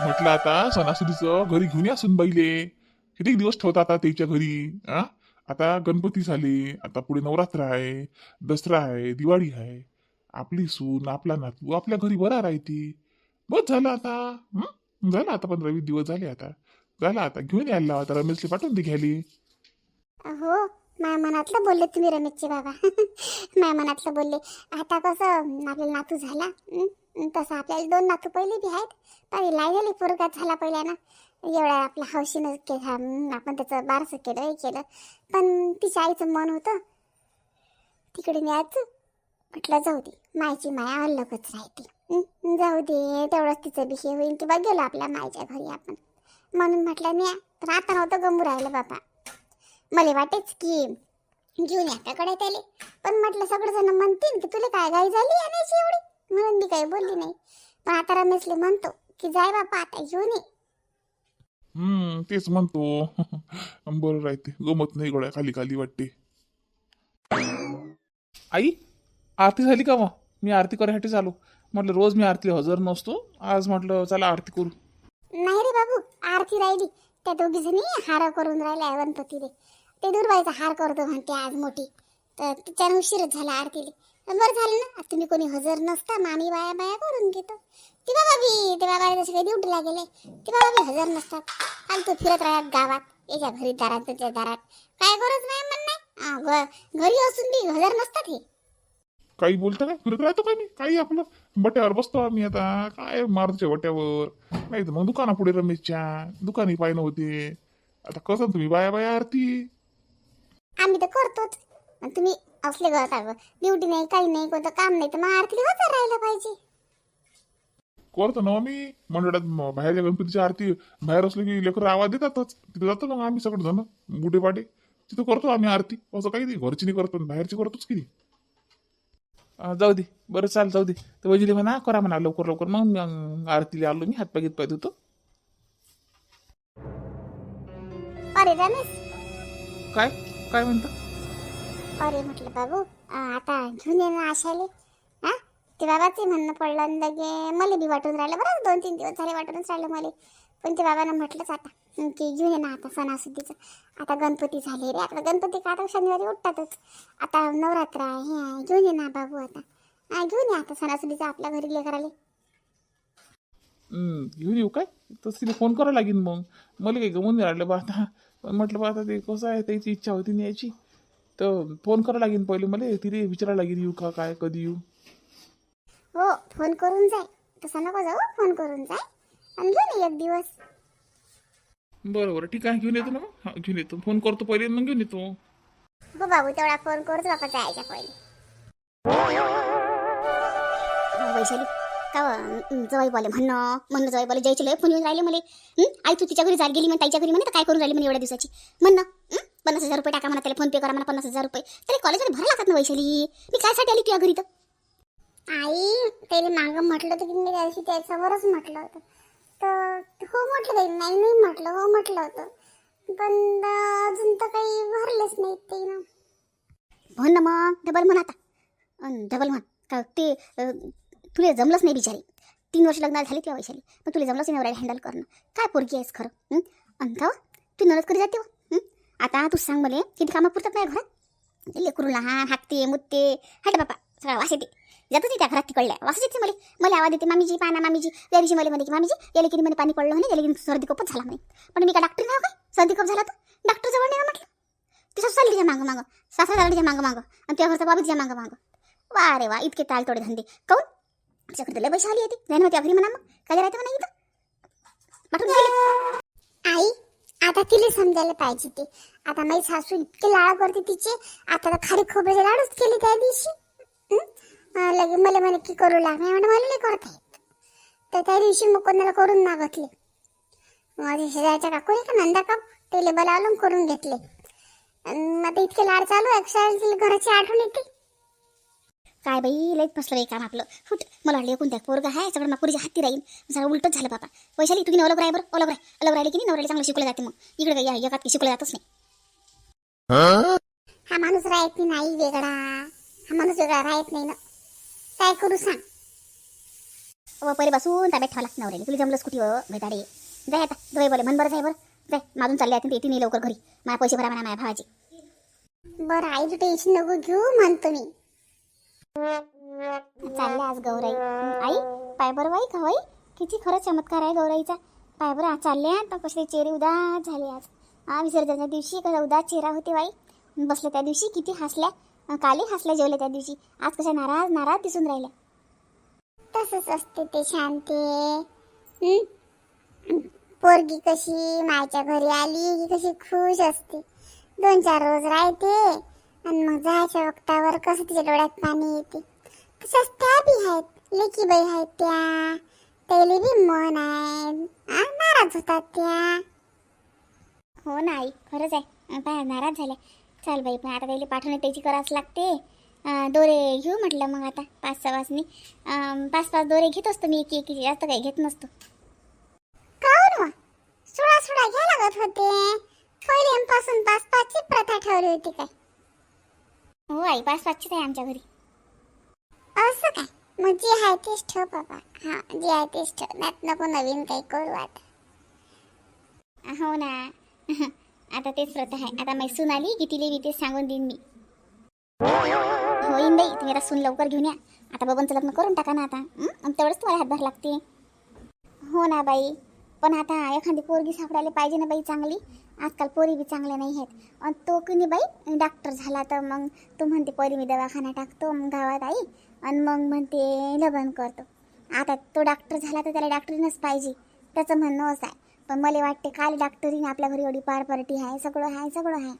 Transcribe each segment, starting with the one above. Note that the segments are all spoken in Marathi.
म्हटलं आता सणासुदीचं घरी घेऊन या सुनबाईले. किती दिवस ठेवता आता त्याच्या घरी आ? आता गणपती झाले आता पुढे नवरात्र आहे दसरा आहे दिवाळी आहे. आपली सून आपला नातू आपल्या घरी बरा राहते. बस झालं आता झालं आता पंधरा वीस दिवस झाले आता. झालं आता घेऊन यायला आता रमेशला पाठवून दे घ्यायली. हो माझ्या मनातलं बोलले तुम्ही रमेशचे बाबा. माया मनातलं बोलले. आता कसं आपल्याला नातू झाला. तसं आपल्याला दोन नातू पहिले बी आहेत. पण लाई झाली पोरगात झाला पहिल्यानं एवढ्या आपल्या हौशीनं केला आपण त्याचं बारसं केलं हे केलं. पण तिच्या आईचं मन होतं. तिकडे न्यायचं. म्हटलं जाऊ दे मायची माया अल्लगच राहते. जाऊ दे तेवढंच तिचं बी हे होईल किंवा गेलो आपल्या मायच्या घरी आपण. म्हणून म्हटलं न्या. पण आता नव्हतं गमू राहिलं बाबा. मला वाटेच की घेऊन याच्याकडे त्याले पण म्हटलं सगळेजण म्हणतील की तुला काय घाई झाली आणायची एवढी म्हणून मी काही बोलली नाही. पण आता रमेशले म्हणतो की जाय बापा आता घेऊन ये. हम्म तेच म्हणतो. बरं राहते. गमत नाही गोळ्या खाली खाली वाटते. आई आरती झाली का मग? मी आरती करायसाठी चालू. म्हटलं रोज मी आरतीला हजर नसतो. आज म्हटलं चला आरती करू. नाही रे बाबू आरती राहिली. त्या दोघी जणी हार करून राहिल्या गणपतीले. ते दुर्बाईचा हार करतो म्हणते आज मोठी. तर तिच्यानं उशीरच झाला आरतीले. बरं झालं ना तुम्ही कोणी हजर नसता मामी बाया बाया करून घेतो. ती बाबा बी ते बाबा जसे काही ड्युटीला गेले ते बाबा बी हजर नसतात. फालतू फिरत राहत गावात याच्या घरी दारात त्याच्या दारात. काय गरज नाही म्हण नाही. घरी असून बी हजर नसतात हे. काही बोलता काय फिरत राहतो काय मी. काही आपलं बट्यावर बसतो आम्ही आता. काय मारुतीच्या बट्यावर नाही तर मग दुकाना पुढे रमेशच्या. दुकानी पाहिलं होते आता कसं तुम्ही बाया बाया आरती. आम्ही तर करतोच. आणि तुम्ही असले घर ड्युटी नाही काही नाही कोणतं काम नाही तर मग हजर राहायला पाहिजे. करतो ना मी. मंडळात म- बाहेरच्या गणपतीची आरती बाहेर असलो की लेकर आवाज देतातच. तिथे जातो मग आम्ही सगळं जण बुढे पाटे तिथं करतो आम्ही आरती. असं काही नाही. घरची नाही करतो बाहेरची करतोच की नाही. जाऊ दे. बरं चाल जाऊ दे. तर वजिले म्हणा करा म्हणा लवकर लवकर. मग मी, आरतीला आलो मी हातपाय घेत पाय धुतो. अरे रमेश. काय? काय म्हणता? अरे म्हटलं बाबू आता घेऊन ये ना आशाले. हा? ते बाबाचे म्हणणं पडलं लगे मला बी वाटून राहिलं. बरं दोन तीन दिवस झाले वाटूनच राहिलं मला. पण ते बाबांना म्हटलंच आता. की घेऊन ये ना आता सणासुदीचं. आता गणपती झाले रे आता गणपती का आता शनिवारी उठतातच. आता नवरात्र आहे हे आहे घेऊन ये ना बाबू आता. हा घेऊन ये आता सणासुदीचं आपल्या घरी लेकराले हं, घेऊन येऊ काय? तसं तिला फोन करावं लागेल मग. मला काही गमून नाही राहिलं बा आता. पण म्हटलं बा आता ते कसं आहे त्याची इच्छा होती न्यायची तर फोन करावं लागेल पहिले मला तिथे विचारावं लागेल येऊ का काय कधी येऊ. हो फोन करून जाय. तसं नको जाऊ फोन करून जाय. आणि घेऊन ये एक दिवस. बरं बरं ठीक आहे घेऊन येतो ना मग? हा, घेऊन येतो. फोन करतो पहिले मग घेऊन येतो. हो बाबू तेवढा फोन करतो बाबा जायच्या पहिले. वैशाली का जवाई बोले म्हणणं म्हणणं जवाई बोले जायचे लय फोन येऊन राहिले मला. हं? आई तू तिच्या घरी जात गेली मग ताईच्या घरी म्हणे तर काय करून राहिली म्हणे एवढ्या दिवसाची? म्हणणं हं? पन्नास हजार रुपये टाका म्हणा त्याला फोन पे करा म्हणा पन्नास हजार रुपये. त्याला कॉलेजमध्ये भरा लागतात ना वैशाली? मी कायसाठी आली तुझ्या घरी तर? आई त्याला मागं म्हटलं होतं की मी त्याच्यावरच म्हटलं होतं. तर हो म्हटलं नाही नाही म्हटलं हो म्हटलं होतं. पण अजून तर काही भरलेच नाही ते ना. म्हण ना मग डबल म्हण आता. अन डबल म्हण का ते अं, तुला जमलंच नाही बिचारी. तीन वर्ष लग्नाला झाली तेव्हा वैशाली पण तुला जमलंच नाही नवऱ्याला हँडल करणं. काय पोरगी आहेस खरं हं? अन का तू नरद कधी जाते हो? हं? आता तू सांग मला किती कामं पुरतात नाही घरात? लेकरू लहान हाकते मुत्ते. हाट बापा सगळा वास येते. जातच त्या घरात तिकडल्या वासच येते मला. मला आवाज येते मामीजी पाना मामीजी. त्या दिवशी मला म्हणे की मामीजी याला किती मध्ये पाणी पडलं म्हणे? याला किती सर्दी कपच झाला म्हणे. पण मी काय डॉक्टर नाही काय सर्दी कप झाला तर? डॉक्टर जवळ नाही म्हटलं. तिच्या चालली तिच्या मागं मागं. सासरा चालली मागं मागं. आणि त्या घरचा बाबा घ्या मागं मागं. वा रे वा इतके ताल तोडे धंदे. काऊन? तिच्याकडे लय पैसे आली येते नाही ना त्या घरी म्हणा मग. काय राहते म्हणा इथं. पाठवून दिले. आई आता तिला समजायला पाहिजे ते. आता माझी सासू इतके लाळ करते तिचे. आता तर खाली खोबऱ्याचे लाडूच केले त्या दिवशी. लगे मला म्हणे की करू लाग. नाही म्हणून मला नाही करता येत. तर त्या दिवशी मग कोणाला करून मागतले. माझ्या शेजारच्या काकू आहे का नंदा काकू? ते बोलावलं करून घेतले. आता इतके लाड चालू आहे तिला घराची आठवण येते. काय बाई लयच फसलं बाई काम आपलं. फुट मला वाटलं कोणत्या पोरगा आहे सगळं मापुरीच्या हाती राहील. सगळं उलटच झालं बाबा. वैशाली तुम्ही ओलग राय बरं? ओलग राय. ओलग राहिले की नाही? नवऱ्याला चांगलं शिकवलं जाते मग. इकडे या एकात की शिकवलं जातच नाही. हा? माणूस राहत नाही वेगळा. हा माणूस वेगळा राहत नाही ना. काय करू सांग? व पहिले बसून ताब्यात ठेवला नवऱ्याने तुला जमलं स्कूटी व भेटाडे जाय आता. जवळ बोले मन बरं जाय बरं. जाय मागून चालले आता येते नाही लवकर घरी. मला पैसे भरा म्हणा माझ्या भावाचे. बरं आई तू टेन्शन नको घेऊ म्हणतो मी. चालले आज गौराई. आई पाय बरं बाई का बाई किती खरंच चमत्कार आहे गौराईचा. पाय बरं आज चालले आता कसे चेहरे उदास झाले आज. हा विसर्जनाच्या दिवशी कसा उदास चेहरा होते बाई. बसले त्या दिवशी किती हसल्या. कालही हसल्या जेवले त्या दिवशी. आज कशा नाराज नाराज दिसून राहिल्या. तसंच असते ते शांती. पोरगी कशी मायच्या घरी आली की कशी खुश असते. दोन चार रोज राहते आणि मग जायच्या वक्तावर कसं तिच्या डोळ्यात पाणी येते. तशाच त्या बी आहेत लेकी बाई आहेत त्या. त्याला बी मन आहे. आ, नाराज होतात त्या. हो ना आई खरंच आहे. पाय नाराज झाल्या. चाल बाई पण आता त्याला पाठवणे त्याची करावंच लागते. दोरे घेऊ म्हटलं मग आता पाच सहा वाजनी पाच पाच दोरे घेत असतो मी एक एक जास्त काही घेत नसतो. काऊन सोळा सोळा घ्या लागत होते. पहिल्यापासून पाच पाचची प्रथा ठेवली होती काय? हो आई पाच पाचचीच आहे आमच्या घरी. असं काय? मग जे आहे तेच ठेव बाबा. हा जे आहे तेच ठेव. त्यात नको नवीन काही करू आता. हो ना. आता तेच प्रथा आहे. आता मैसून आली की तिले मी तेच सांगून देईन मी. होईन बाई तुम्ही आता सून लवकर घेऊन या. आता बबनचं लग्न करून टाका ना आता. तेवढंच तुम्हाला हातभार लागते. हो ना बाई. पण आता एखादी पोरगी सापडायला पाहिजे ना बाई चांगली. आजकाल पोरी बी चांगल्या नाही आहेत. आणि तो की नाही बाई डॉक्टर झाला तर मग तू म्हणते पहिले मी दवाखाना टाकतो मग गावात आई. आणि मग म्हणते लग्न करतो. आता तो डॉक्टर झाला तर त्याला डॉक्टरीनच पाहिजे. त्याचं म्हणणं असं आहे. पण मला वाटते काल डॉक्टरीने आपल्या घरी एवढी पार पार्टी आहे सगळं आहे सगळं आहे.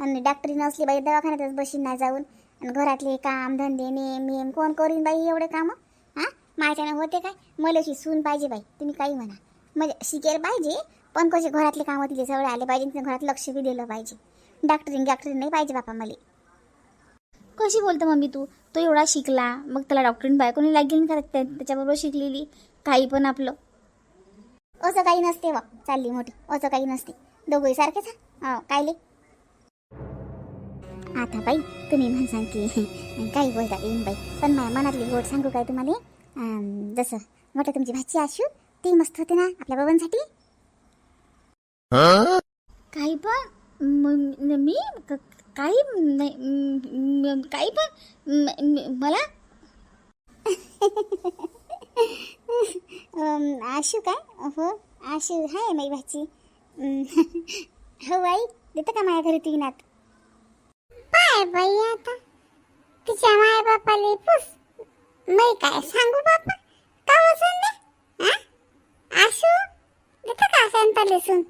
आणि डॉक्टरी नसली बाई दवाखान्यातच बशीन नाही जाऊन. आणि घरातले काम धंदे नेम नेम कोण करीन बाई एवढे कामं? हां? माझ्यानं होते काय? मला अशी सून पाहिजे बाई तुम्ही काही म्हणा. म्हणजे शिकेल पाहिजे पण कसे घरातले कामं तिथे सगळे आले पाहिजे आणि घरात लक्ष बी दिलं पाहिजे. डॉक्टरीन डॉक्टरीन नाही पाहिजे बापा मला. कशी बोलतो मम्मी तू? तो एवढा शिकला मग त्याला डॉक्टरीन बायकोनी लागेल का त्याच्याबरोबर शिकलेली? काही पण आपलं. असं काही नसते व चालली मोठी असं काही नसते. दोघंही सारखेच हा? हो कायले आता बाई तुम्ही म्हणसान की काही बोलता येईन बाई. पण माझ्या मनातली गोड सांगू काय तुम्हाला? जसं मोठं तुमची भाची आशू ती मस्त होते ना आपल्या बाबांसाठी? काही पण म- काही नाही काही पण मला? आशू काय? हो आशू हाय माई भाची. हो बाई देतं का माझ्या घरी ती नात पाय बाई आता. तिच्या माय बापाले पुस. मी काय सांगू बापा? का वसन दे हा? आशू देतं का संताले सून?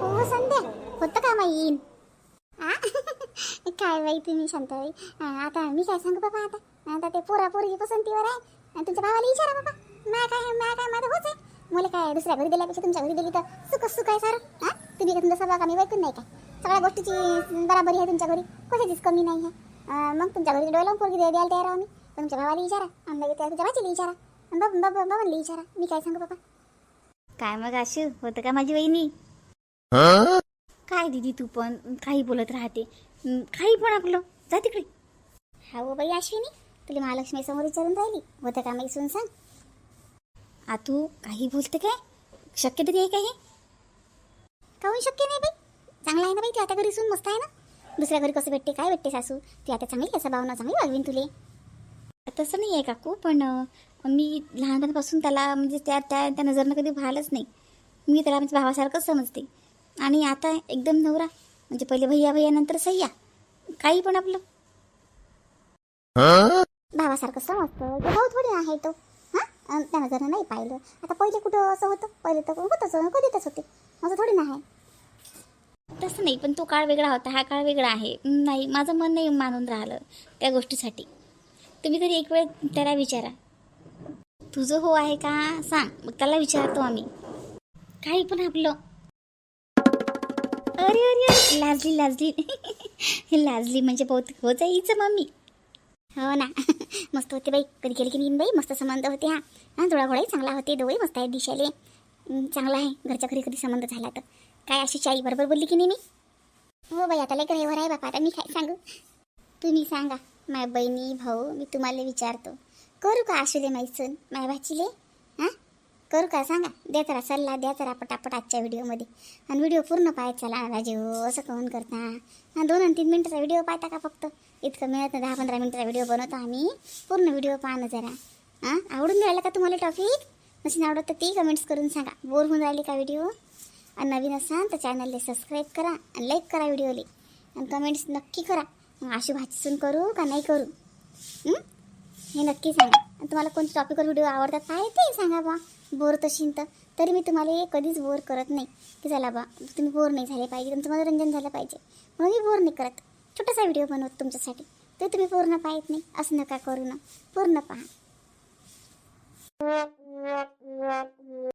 हो संध्या होतं का माई? काय बाई तुम्ही शांताबाई आता मी काय सांगू बाबा आता? आता ते पोरा पोरगी पसंतीवर आहे. आणि तुमच्या भावाला विचारा बाबा. माय काय माय काय माझं होच आहे. मला काय दुसऱ्या घरी दिल्यापेक्षा तुमच्या घरी दिली तर सुख सुख आहे सारं. हा? तुम्ही काय तुमचा सगळा कमी वैकून नाही काय? सगळ्या गोष्टीची बराबरी आहे तुमच्या घरी. कशाचीच कमी नाही आहे. मग तुमच्या घरी डोळ्याला पोरगी द्यायला तयार आहो मी तुमच्या भावाला विचारा लगेच त्या तुमच्या भाचीला विचारा बाबा बाबा बाबांना विचारा मी काय सांगू बाबा? काय मग आशू होतं का माझी वहिनी? काय दिदी तू पण? काही बोलत राहते. काही पण आपलं जा तिकडे. हा हो बाई अश्विनी तुला महालक्ष्मी समोर विचारून राहिली होतं का मी सुन सांग आ तू काही बोलते काय? शक्य तरी आहे का हे? काहून शक्य नाही बाई? चांगला आहे ना बाई ती आता घरी सून मस्त आहे ना? दुसऱ्या घरी कसं भेटते काय भेटते सासू? ती आता चांगली कसं भावना चांगली वागवीन तुले. तसं नाही आहे काकू पण मी लहानपणापासून त्याला म्हणजे त्या त्या त्या नजरनं कधी पाहिलंच नाही. मी त्याला म्हणजे भावासारखंच समजते. आणि आता एकदम नवरा. म्हणजे पहिले भैया भैया नंतर सह्या काही पण आपलं. भावासारखं समजतं भाऊ थोडी आहे तो. हा? त्यानं जरा नाही पाहिलं. आता पहिले कुठं असं होतं? पहिले तर होतच कधीतच होते. असं थोडी नाही. तसं नाही पण तो काळ वेगळा होता. हा काळ वेगळा आहे. नाही माझं मन नाही मानून राहिलं त्या गोष्टीसाठी. तुम्ही तरी एक वेळ त्याला विचारा. तुझं हो आहे का? सांग. मग त्याला विचारतो आम्ही. काही पण आपलं अरे अरे अरे. लाजली लाजली. लाजली म्हणजे बहुत हो जाईचं मम्मी. हो ना. मस्त होते बाई. कधी गेली की नाही बाई? मस्त संबंध होते हा. हां जोडाघोडाही चांगला होते दोघे मस्त आहे दिशाले. चांगला आहे. घरच्या घरी कधी संबंध झाला तर. काय अशी चाई बरोबर बोलली की नाही मी? हो बाई आता लय ड्रायव्हर आहे बापा. आता मी काय सांगू? तुम्ही सांगा. माझ्या बहिणी भाऊ मी तुम्हाला विचारतो. करू का आशुले मैसून माझ्या भाचीले? करू का? सांगा. द्या जरा सल्ला द्या जरा पटापट आजच्या व्हिडिओमध्ये. आणि व्हिडिओ पूर्ण पाहायचा चला राजे असं कहून करता? आणि दोन आणि तीन मिनटाचा व्हिडिओ पाहता का फक्त? इतकं मिळत नाही दहा पंधरा मिनटाचा व्हिडिओ बनवतो आम्ही. पूर्ण व्हिडिओ पाहणं जरा. हां आवडून राहिला का तुम्हाला टॉपिक नसेल आवडत तर ती कमेंट्स करून सांगा. बोर होऊन राहिली का व्हिडिओ? आणि नवीन असाल तर चॅनलला सबस्क्राईब करा आणि लाईक करा व्हिडिओले. आणि कमेंट्स नक्की करा. मग अशी भाचसून करू का नाही करू? हे नक्की सांगा. तुम्हाला कोणत्या टॉपिकवर व्हिडिओ आवडतात काय ते सांगा बा. बोर तशी तर. तरी मी तुम्हाला हे कधीच बोर करत नाही. की चला बा तुम्ही बोर नाही झाले पाहिजे तुमचं मनोरंजन झालं पाहिजे. म्हणून मी बोर नाही करत. छोटासा व्हिडिओ बनवत तुमच्यासाठी. ते तुम्ही पूर्ण पाहत नाही. असं नका करू ना. पूर्ण पहा.